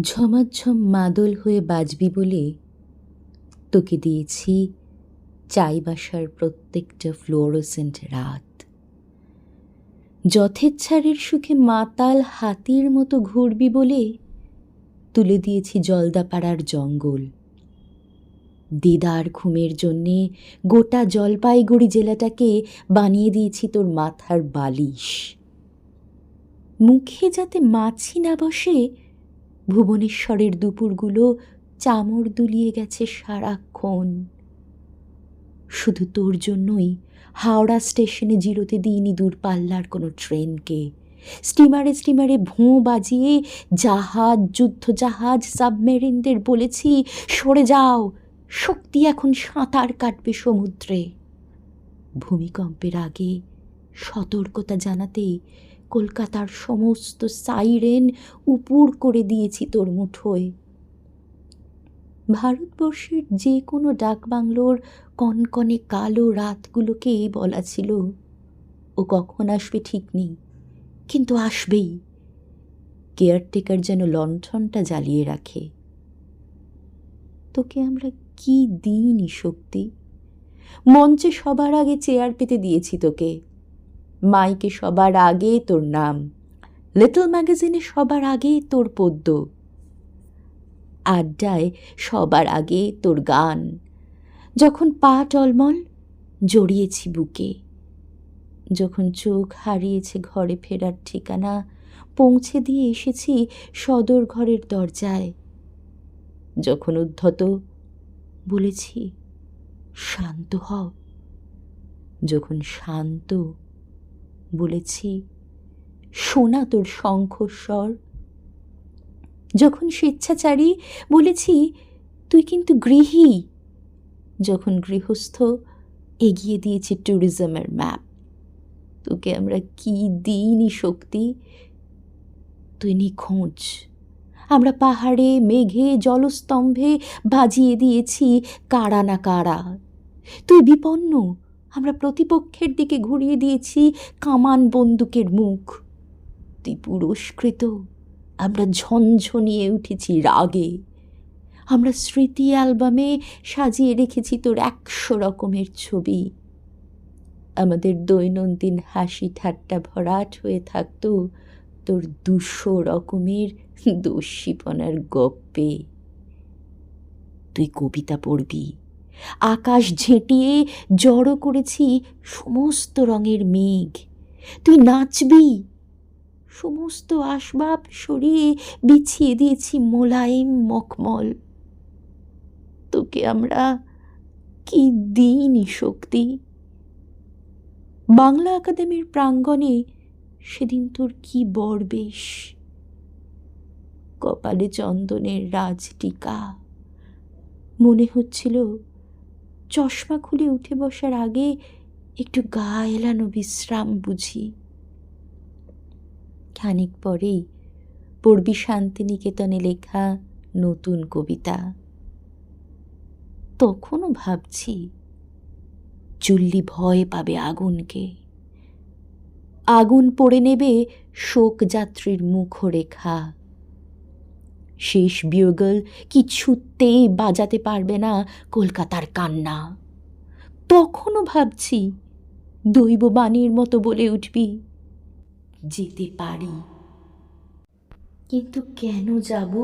ঝমাঝম মাদল হয়ে বাজবি বলে তোকে দিয়েছি চাইবাসার প্রত্যেকটা ফ্লোরোসেন্ট রাত। যথেচ্ছারের সুখে মাতাল হাতির মতো ঘুরবি বলে তুলে দিয়েছি জলদাপাড়ার জঙ্গল। দিদার ঘুমের জন্যে গোটা জলপাইগুড়ি জেলাটাকে বানিয়ে দিয়েছি তোর মাথার বালিশ। মুখে যাতে মাছি না বসে ভুবনেশ্বরের দুপুরগুলো চামড় দুলিয়ে গেছে সারাক্ষণ। শুধু তোর জন্যই হাওড়া স্টেশনে জিরোতে দিইনি দূরপাল্লার কোনো ট্রেনকে। স্টিমারে স্টিমারে ভোঁ বাজিয়ে জাহাজ যুদ্ধ জাহাজ সাবমেরিনদের বলেছি, সরে যাও, শক্তি এখন সাঁতার কাটবে সমুদ্রে। ভূমিকম্পের আগে সতর্কতা জানাতে কলকাতার সমস্ত সাইরেন উপুর করে দিয়েছি তোর মুঠোয়। ভারতবর্ষের যে কোনো ডাকবাংলোর কনকনে কালো রাতগুলোকে বলা ছিল। ও কখন আসবে ঠিক নেই, কিন্তু আসবেই। কেয়ারটেকার যেন লণ্ঠনটা জ্বালিয়ে রাখে। তোকে আমরা কি দিইনি শক্তি? মঞ্চে সবার আগে চেয়ার পেতে দিয়েছি তোকে। মাইকে সবার আগে তোর নাম। লিটল ম্যাগাজিনে সবার আগে তোর পদ্য আড্ডায় সবার আগে তোর গান। যখন পা টলমল, জড়িয়েছি বুকে। যখন চোখ হারিয়েছে ঘরে ফেরার ঠিকানা, পৌঁছে দিয়ে এসেছি সদর ঘরের দরজায়। যখন উদ্ধত, বলেছি, শান্ত হও। যখন শান্ত বলেছি, শোনা তোর শঙ্খস্বর। যখন স্বেচ্ছাচারী বলেছি, তুই কিন্তু গৃহী। যখন গৃহস্থ এগিয়ে দিয়েছি ট্যুরিজমের ম্যাপ তোকে আমরা কি দিইনি শক্তি? তুই নিখোঁজ। আমরা পাহাড়ে, মেঘে, জলস্তম্ভে বাজিয়ে দিয়েছি, কারা না কারা। তুই বিপন্ন। আমরা প্রতিপক্ষের দিকে ঘুরিয়ে দিয়েছি কামান বন্দুকের মুখ। তুই পুরস্কৃত, আমরা ঝনঝনিয়ে উঠেছি রাগে। আমরা স্মৃতি অ্যালবামে সাজিয়ে রেখেছি তোর একশো রকমের ছবি। আমাদের দৈনন্দিন হাসি ঠাট্টা ভরাট হয়ে থাকতো তোর দুশো রকমের দস্যিপনার গপ্পে। তুই কবিতা পড়বি। আকাশ ঝেঁটিয়ে জড়ো করেছি সমস্ত রঙের মেঘ। তুই নাচবি। সমস্ত আসবাব সরিয়ে বিছিয়ে দিয়েছি মোলায়েম মখমল। তোকে আমরা কি দিইনি শক্তি? বাংলা একাডেমির প্রাঙ্গণে সেদিন তোর কি বরবেশ কপালে চন্দনের রাজটিকা। মনে হচ্ছিল চশমা খুলে উঠে বসার আগে একটু গা এলানো বিশ্রাম বুঝি। খানিক পরেই পড়বি শান্তিনিকেতনে লেখা নতুন কবিতা। তখনও ভাবছি, চুল্লি ভয় পাবে আগুনকে। আগুন পড়ে নেবে শোকযাত্রীর মুখরেখা। শেষ বিয়োগল কিছুতেই বাজাতে পারবে না কলকাতার কান্না। তখনও ভাবছি দৈব বাণীর মতো বলে উঠবি, যেতে পারি। কিন্তু কেন যাব?